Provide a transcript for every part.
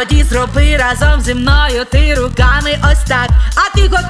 Тоді зроби разом зі мною ти руками ось так. А ти готовий?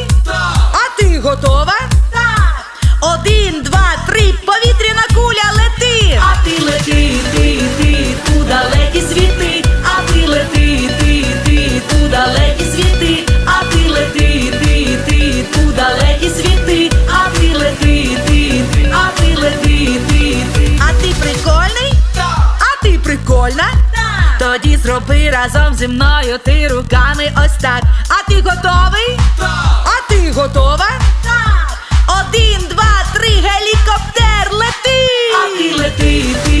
Тоді зроби разом зі мною ти руками ось так. А ти готовий? Так! А ти готова? Так! Один, два, три, гелікоптер, лети! А ти лети, ти,